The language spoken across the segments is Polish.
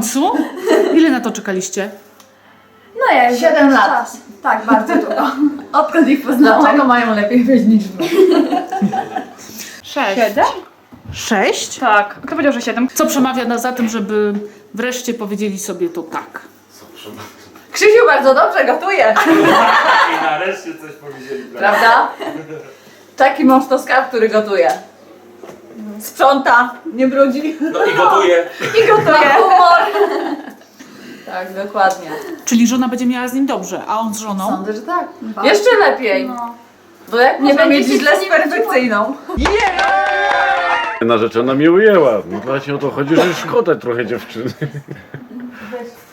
Końcu? Ile na to czekaliście? No ja już Siedem jakiś lat. Czas. Tak, bardzo długo. Odkąd ich poznałam. Dlaczego mają lepiej być niż my? Sześć. Siedem? Sześć? Tak. Kto powiedział, że siedem? Co przemawia na za tym, żeby wreszcie powiedzieli sobie to tak? Krzysiu bardzo dobrze gotuje, I nareszcie coś powiedzieli. prawda? Taki mąż to skarb, który gotuje. Sprząta, nie brudzi No i gotuje. i gotuje. humor. Tak, dokładnie. Czyli żona będzie miała z nim dobrze, a on z żoną? Sądzę, że tak. Jeszcze lepiej. No. Bo jak Nie można mieć źle z perfekcyjną? Narzeczona mnie ujęła. No właśnie o to chodzi, że szkoda trochę dziewczyny.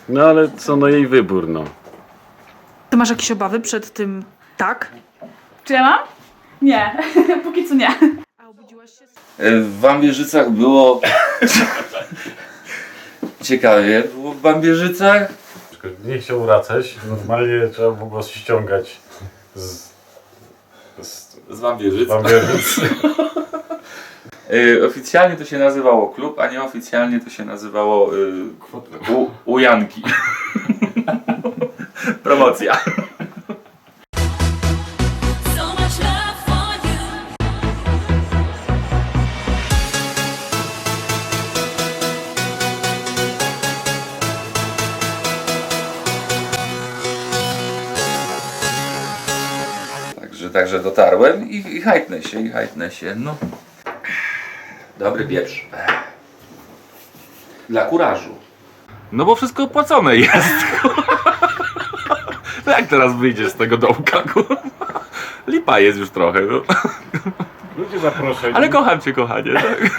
No ale co, no jej wybór, no. Ty masz jakieś obawy przed tym tak? Czy ja mam? Nie. Póki co nie. W Bambierzycach było... Ciekawie było w Bambierzycach. Nie chciał wracać. Normalnie trzeba było ściągać z, z Z. Y, oficjalnie to się nazywało klub, a nieoficjalnie to się nazywało y, u, Ujanki. Promocja. Także, dotarłem i, i hajtnę się, i hajtnę się. No. Dobry pieprz. Dla kurażu. No bo wszystko opłacone jest. No jak teraz wyjdziesz z tego dołka? kurwa? Lipa jest już trochę. No. Ludzie zaproszeni. Ale kocham cię, kochanie. Tak?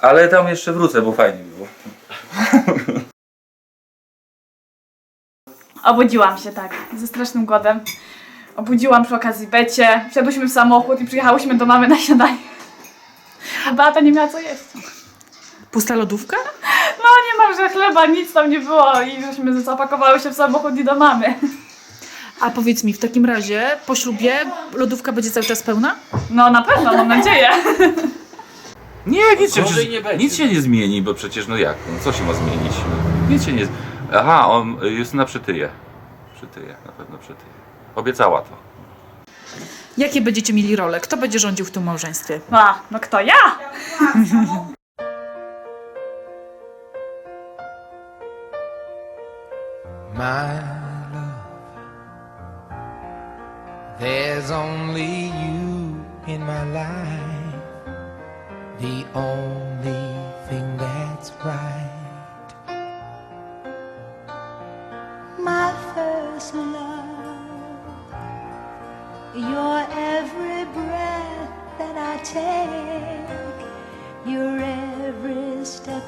Ale tam jeszcze wrócę, bo fajnie było. Obudziłam się, tak. Ze strasznym głodem. Obudziłam przy okazji Becie. Wsiadłyśmy w samochód i przyjechałyśmy do mamy na śniadanie. Bo Beata nie miała co jeść. Pusta lodówka? No nie mam, że chleba, nic tam nie było i żeśmy zapakowały się w samochód i do mamy. A powiedz mi, w takim razie po ślubie lodówka będzie cały czas pełna? No na pewno, mam nadzieję. Nie, nic się, Gorzej przecież, nie będzie. nic się nie zmieni, bo przecież no jak, no co się ma zmienić? Nic się nie z... Aha, on jest na przytyje. Przytyje, na pewno przytyje. Obiecała to. Jakie będziecie mieli role? Kto będzie rządził w tym małżeństwie? A, no kto ja? my love. There's only you in my life, the only take, your every step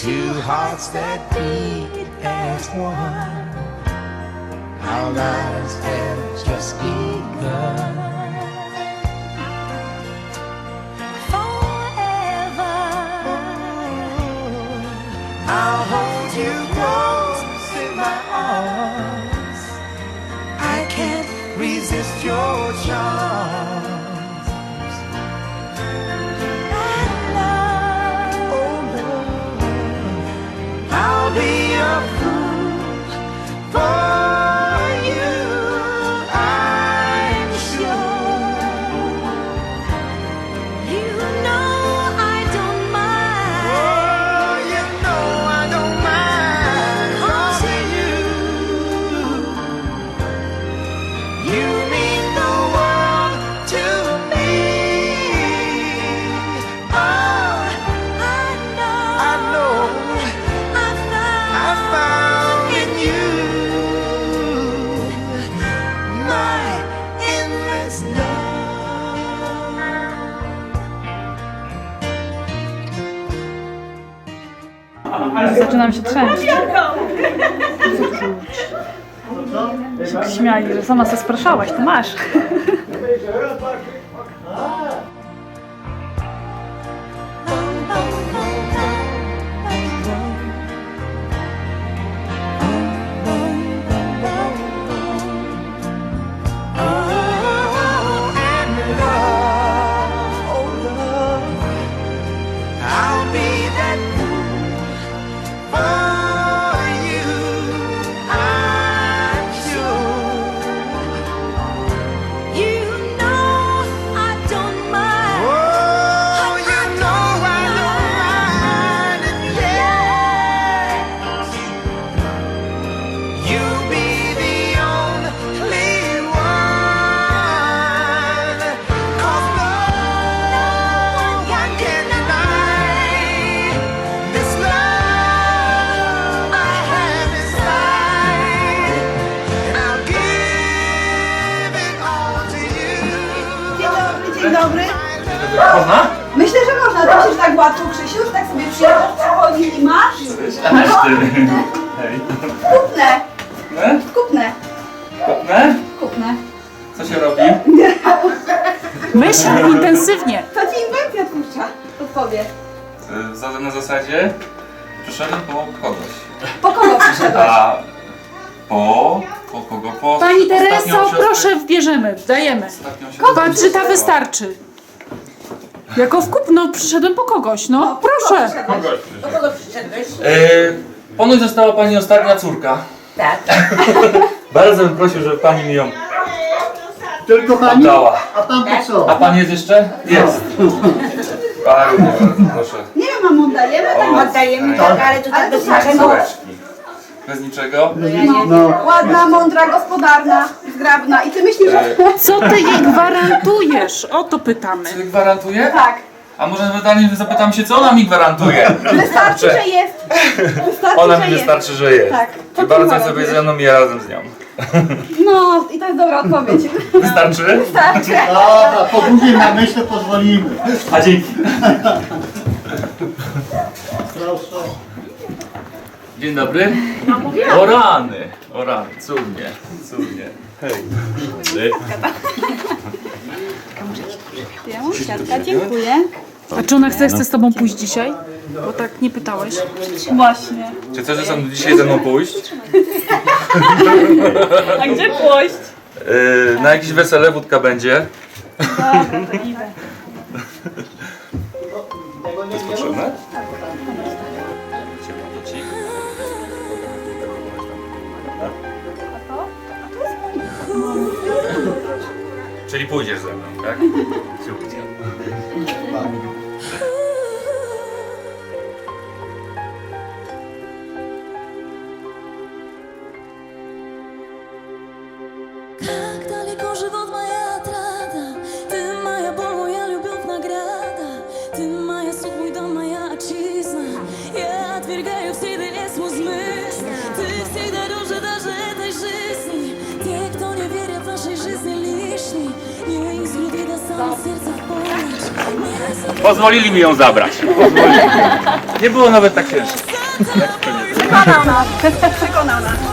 two hearts that beat as one. Our lives have just begun. Forever, I'll hold you close in my arms. I can't resist your Zaczynam się trzęść. Się śmiali, że sama se spraszałaś, to masz. ty. Hej. Kupnę, Ne? kupnę, Ne? kupnę. Co się robi? Myśl intensywnie. To ci inwencja twórcza odpowie. Y, Na zasadzie przyszedłem po kogoś. Po kogo przyszedłeś? A po... po kogo? Po Pani Tereso, siostrę- proszę, wbierzemy, dajemy. ostatnią siostrę. Walczyta wystarczy. Jako w kupno przyszedłem po kogoś, no proszę. E, ponoć została pani ostatnia córka. Tak. Bardzo bym prosił, żeby pani mi ją Tylko pani? oddała. A tam to co? A pan jest jeszcze? Jest. Bardzo, bardzo proszę. Nie wiem, mam oddajemy, tak Oddajemy Tak. tak, ale to tak bez Ale to niczego. Córeczki. Bez niczego? No, Ładna, mądra, gospodarna, zgrabna. I ty myślisz, że... E, Co ty jej gwarantujesz? O to pytamy. czy gwarantuje? Tak. A może pytanie zapytam się, co ona mi gwarantuje? Wystarczy, że jest. Wystarczy, Ona że mi jest. wystarczy, że jest. Tak. To I bardzo sobie ze mną i ja razem z nią. No, i to jest dobra odpowiedź. Wystarczy? Wystarczy. dobra, po długiej namyśle pozwolimy. A dzięki. Proszę. Dzień dobry. O rany, o rany, cudnie, cudnie. Hej. Dziękuję. A czy ona chce, chce z tobą pójść dzisiaj? Bo tak nie pytałeś. Właśnie. Czy chcesz mną dzisiaj ze mną pójść? A gdzie pójść? Yy, na jakieś wesele wódka będzie. Dobra, to idę. Jest potrzebne? Czyli pójdziesz ze mną. Tak Pozwolili mi ją zabrać. Pozwolili. Nie było nawet tak ciężko. Przekonał nas. Przekonał nas.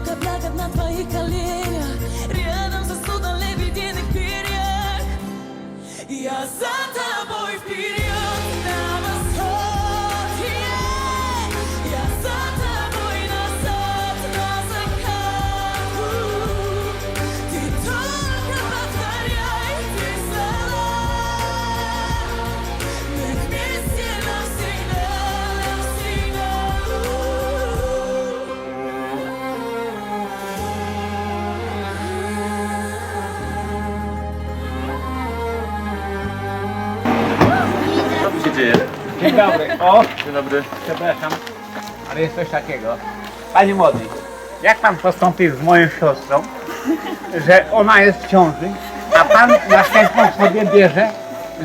пятерка пляков на твоих коленях. Рядом сосуда лебединых перья Я за тобой вперед. Dzień dobry. O, Dzień dobry. przepraszam, ale jest coś takiego. Panie młody, jak pan postąpi z moją siostrą, że ona jest w ciąży, a pan następną sobie bierze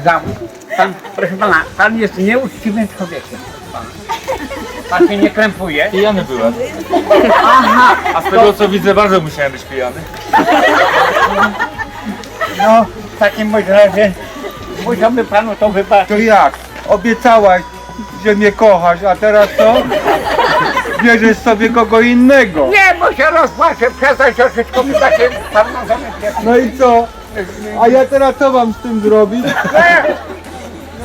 za mąż? Pan, proszę pana, pan jest nieuczciwym człowiekiem. Pan, pan się nie krępuje. Pijany byłem. Aha, A z tego co widzę, bardzo musiałem być pijany. no w takim bądź razie musiałby panu to wybaczyć. To jak? Obiecałaś, że mnie kochasz, a teraz co? Bierzesz sobie kogo innego. Nie, bo się rozpłaczę, przestań troszeczkę mi takie pan ma zamiast No i co? A ja teraz co mam z tym zrobić?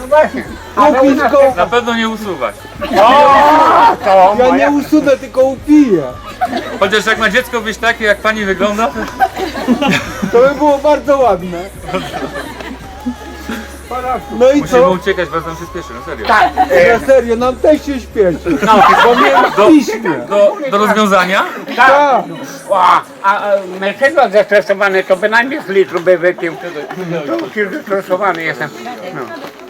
No właśnie. Ale u Kupić nas- go? Na pewno nie usuwać. O, to Ja moja... nie usunę, tylko upiję. Chociaż jak ma dziecko być takie, jak pani wygląda, to... To by było bardzo ładne. No i Musimy co? uciekać, bo nam się spieszy, no serio. Tak, e, Na serio, nam też się śpieszy. no, Bo mnie Do, piśnie. do, do rozwiązania? tak. Ła, A, a mężczyzna zestresowany to bynajmniej z litru by wypił. To już jest zestresowany jestem. No.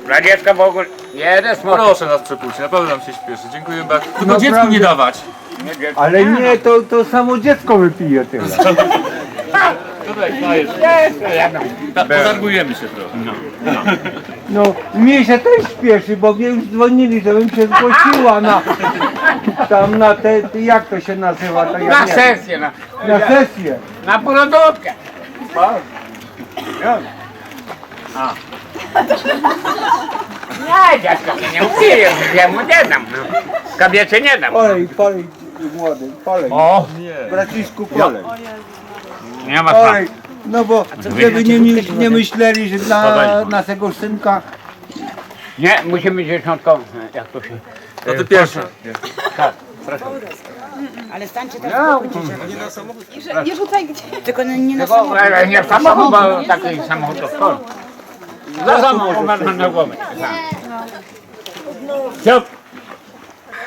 Dla dziecka w ogóle jeden smok. Proszę nas przepuścić, naprawdę nam się śpieszy. Dziękuję bardzo. Tylko Naprawdę. dziecku nie dawać. Ale nie, to, to samo dziecko wypije tyle. Tak, potargujemy się trochę. No, mnie się też śpieszy, bo mnie już dzwonili, żebym się zgłosiła na... Tam na te... jak to się nazywa? To ja Na nie wiem. sesję, na, Na sesję. na porodówkę. A. Nie, dziecko się nie upije, ja mu nie dam. No. Kobiecie nie dam. Polej, polej, młody, polej. O, Braciszku, polej. Nie ma sprawy. Polej. No bo, żeby nie, nie, nie myśleli, że dla naszego synka... Nie, musimy dziesiątką, jak to się... No ty pierwszy. Nie, nie rzucaj gdzie. Tylko e, nie w samochód, bo taki samochód to szkoły. Za samochód można na głowę.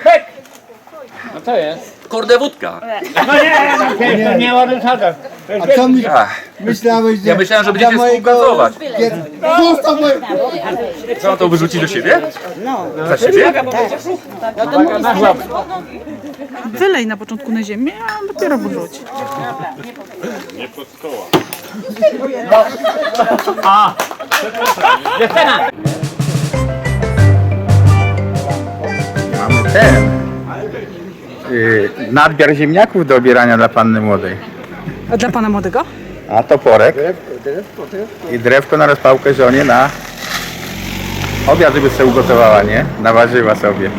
Pyk. No to jest. Kurde wódka. No nie, no to jest to nie orysada. A co my, myślałeś, że... Ja myślałem, że będziecie współpracować. Zostaw moje... Co on to wyrzuci do siebie? No. Za siebie? Na głowę. Wylej na początku na ziemię, a dopiero wyrzuć. Mamy ten... y, nadmiar ziemniaków do obierania dla panny młodej. A dla pana młodego? A toporek i drewko na rozpałkę żonie na obiad, żeby sobie ugotowała, nie? Naważyła sobie.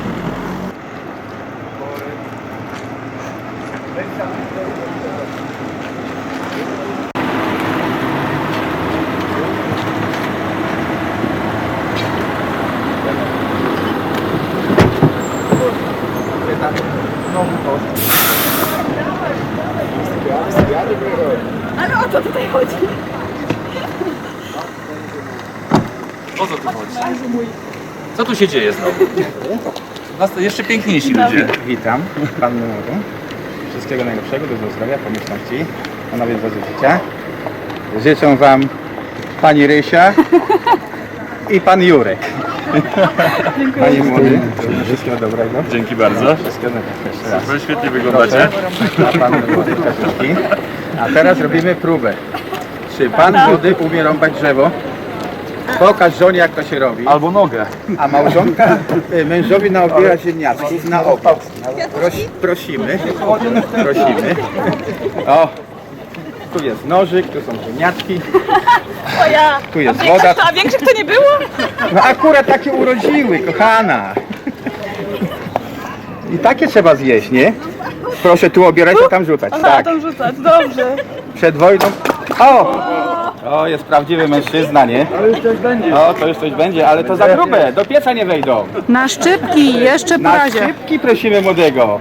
Co tu się dzieje znowu? Was to jeszcze piękniejsi ludzie. Witam pannę młodą. Wszystkiego najlepszego, dużo zdrowia, pomyślności, a nawet drodze życia. Życzę wam pani Rysia i pan Jurek. Panie młody, wszystkiego dobrego. Dzięki bardzo. Wszystkiego dobrego jeszcze raz. Wy świetnie wyglądacie. Dla pan młody kaczuszki. A teraz robimy próbę. Czy pan młody umie rąbać drzewo? Pokaż żonie jak to się robi. Albo nogę. A małżonka y, mężowi naobiera ziemniaczków na obiad. Prosi, prosimy, prosimy. O, tu jest nożyk, tu są ziemniaczki, O ja. tu jest woda. A większych to nie było? No akurat takie urodziły, kochana. I takie trzeba zjeść, nie? Proszę tu obierać, a tam rzucać. Tak, Tam rzucać, dobrze. przed wojną. O! O, jest prawdziwy mężczyzna, nie? Ale już coś będzie. O, to już coś będzie, ale to za grube, do pieca nie wejdą. Na szczypki, jeszcze po Na razie. szybki prosimy młodego.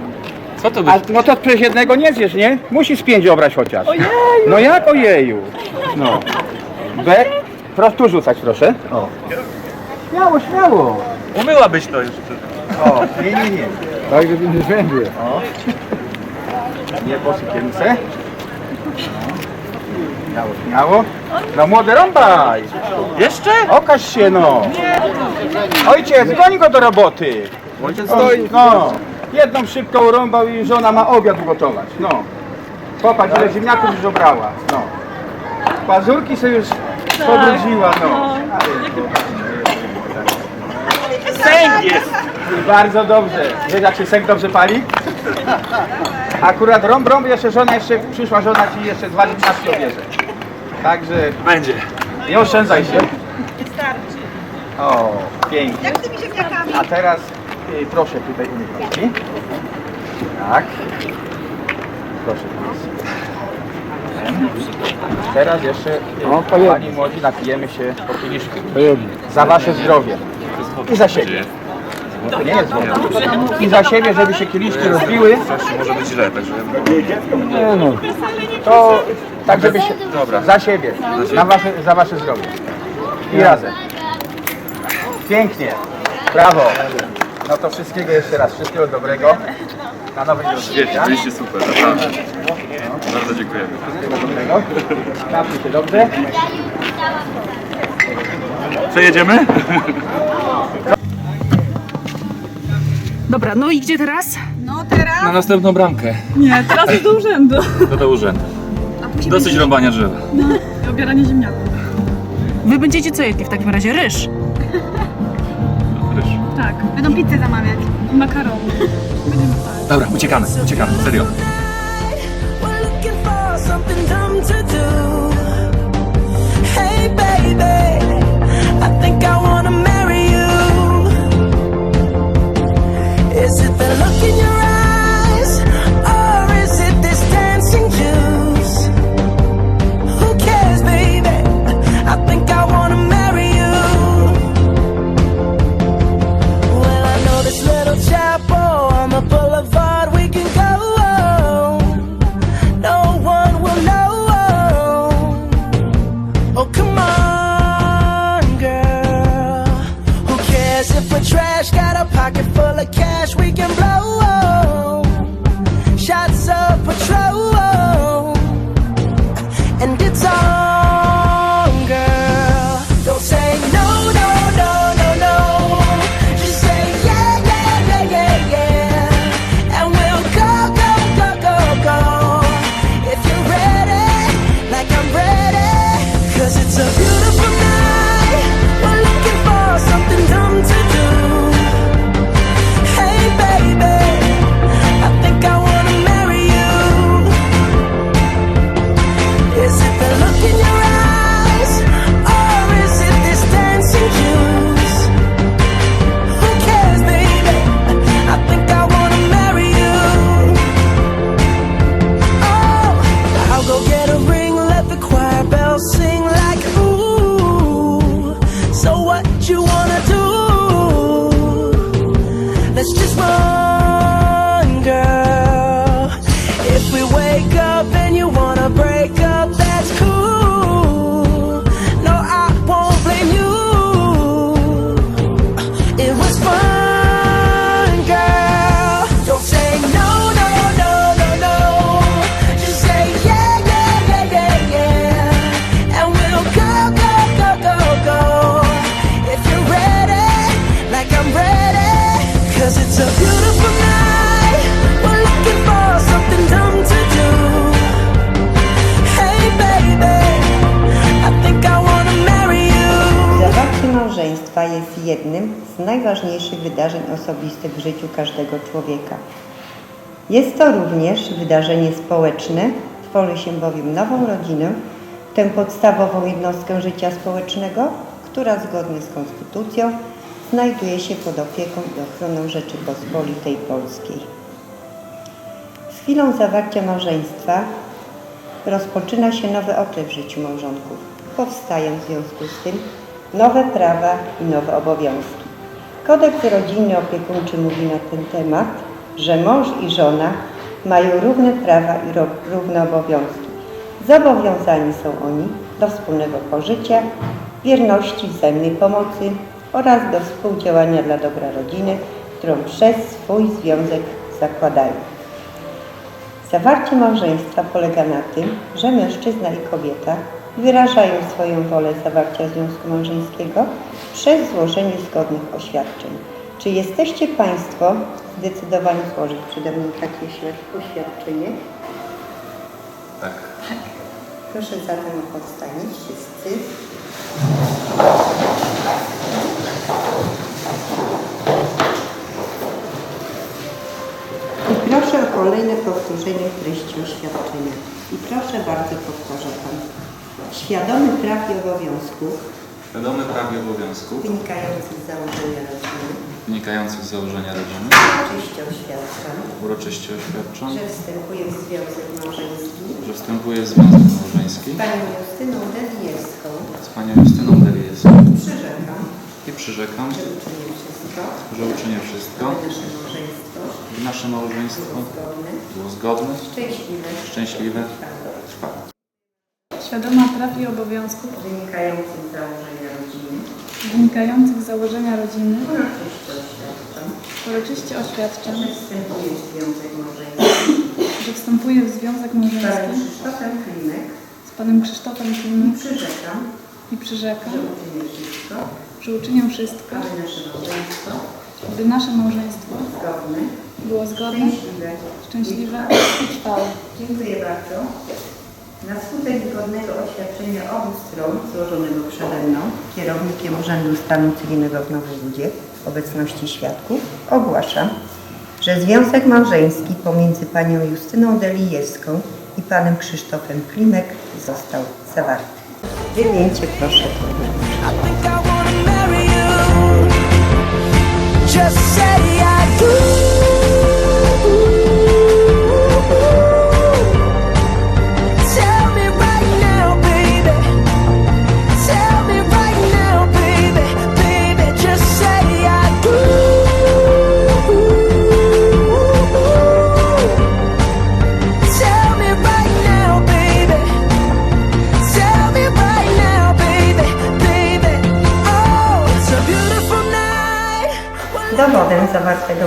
Co to A, będzie? no to przez jednego nie zjesz, nie? Musisz pięć obrać chociaż. Ojeju! No jak ojeju? No. B. Proszę tu rzucać, proszę. O. Śmiało, śmiało. Umyłabyś to jeszcze. O, nie, nie, nie. Tak, żeby nie zęby. O. Nie po sukience. Śmiało, śmiało. No młody rąbaj. Jeszcze? Okaż się no. Ojciec, goń go do roboty. Ojciec Stoi. No. Jedną szybko urąbał i żona ma obiad gotować. No. Popatrz, ile ziemniaków już obrała. No. Pazurki sobie już pobrudziła, no. Sęk jest! Bardzo dobrze. Wiesz jak się sęk dobrze pali? Akurat rąb, rąb, jeszcze żona, jeszcze przyszła żona ci jeszcze dwa ziemniaczki obierze. Także... Będzie. Nie oszczędzaj się. O, pięknie. Jak z tymi ziemniakami? A teraz y, proszę tutaj umyć Tak. Proszę. Teraz jeszcze y, pani młodzi napijemy się po kieliszku. Za wasze zdrowie. I za siebie. Nie jest. I za siebie, żeby się kieliszki rozbiły. Może być źle, także... Nie no. To tak, żeby się... Za siebie. Na wasze, za wasze zdrowie. I razem. Pięknie. Brawo. No to wszystkiego jeszcze raz. Wszystkiego dobrego. Na nowych rozwijaniach. Byliście super, naprawdę. Bardzo dziękujemy. Wszystkiego dobrego. Bawcie się dobrze. Przejedziemy? Dobra, no i gdzie teraz? No teraz. Na następną bramkę. Nie, teraz jest do urzędu. Do do urzędu. Dosyć rąbania drzewa. Obieranie ziemniaków. Wy będziecie co jedli w takim razie? Ryż. Ryż. Tak, Będą pizzę zamawiać. makaron. Dobra, uciekamy, uciekamy, serio. We're looking for something dumb to do. Got a pocket full of cash we can blow. Zawarcie małżeństwa jest jednym z najważniejszych wydarzeń osobistych w życiu każdego człowieka. Jest to również wydarzenie społeczne, tworzy się bowiem nową rodzinę, tę podstawową jednostkę życia społecznego, która zgodnie z Konstytucją znajduje się pod opieką i ochroną Rzeczypospolitej Polskiej. Z chwilą zawarcia małżeństwa rozpoczyna się nowy okres w życiu małżonków. Powstają w związku z tym nowe prawa i nowe obowiązki. Kodeks rodzinny opiekuńczy mówi na ten temat, że mąż i żona mają równe prawa i równe obowiązki. Zobowiązani są oni do wspólnego pożycia, wierności, wzajemnej pomocy oraz do współdziałania dla dobra rodziny, którą przez swój związek zakładają. Zawarcie małżeństwa polega na tym, że mężczyzna i kobieta wyrażają swoją wolę zawarcia związku małżeńskiego przez złożenie zgodnych oświadczeń. Czy jesteście Państwo zdecydowani złożyć przede mną takie oświad- oświadczenie? Tak. Proszę zatem o powstanie wszyscy. I proszę o kolejne powtórzenie treści oświadczenia. I proszę bardzo, powtarza Pan. Świadomy praw i obowiązków. Świadomy praw i obowiązków. Wynikających z założenia rodziny, wynikających z założenia rodziny. Uroczyście oświadczam, uroczyście oświadczam, że wstępuję w związek małżeński że wstępuję w związek małżeński z Panią Justyną Delijerską z panią Justyną Delieską. I przyrzekam, i przyrzekam, że uczynię wszystko, że uczynię wszystko, aby nasze małżeństwo. By nasze małżeństwo. Zgodne, było zgodne, szczęśliwe, szczęśliwe, trwałe. Świadoma praw i obowiązków wynikających z założenia rodziny, wynikających z założenia rodziny. Uroczyście oświadczam, uroczyście oświadczam, że wstępuję w związek małżeński. że wstępuję w związek z Panem małżeński. Krzysztofem Klimek. Z panem Krzysztofem i Klimek przyrzekam, i przyrzekam, że uczynię wszystko, że uczynię wszystko, aby nasze małżeństwo by nasze małżeństwo zgodne, było zgodne, szczęśliwe, szczęśliwe i trwałe. Dziękuję bardzo. Na skutek zgodnego oświadczenia obu stron złożonego przede mną, kierownikiem Urzędu Stanu Cywilnego w Nowej Ludzie, w obecności świadków, ogłaszam, że związek małżeński pomiędzy panią Justyną Delijewską i panem Krzysztofem Klimek został zawarty. Wymięcie proszę. Just say I do.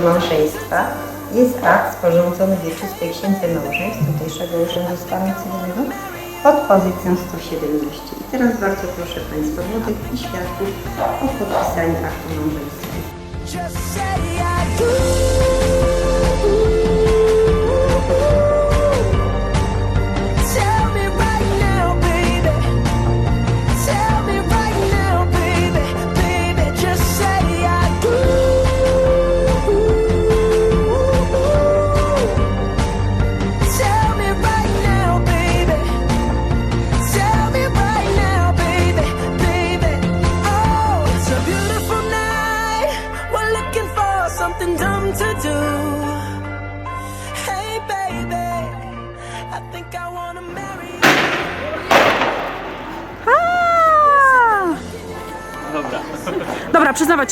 Małżeństwa jest akt sporządzony w wieczystej księdze małżeństw tutejszego Urzędu Stanu Cywilnego pod pozycją 117. I teraz bardzo proszę Państwa młodych i świadków o podpisanie aktu małżeństwa.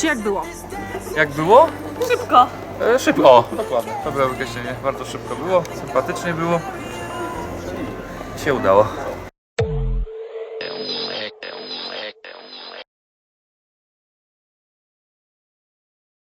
Się, jak było? Jak było? Szybko. E, szybko. O, dokładnie. Dobre określenie. Bardzo szybko było, sympatycznie było. Się udało.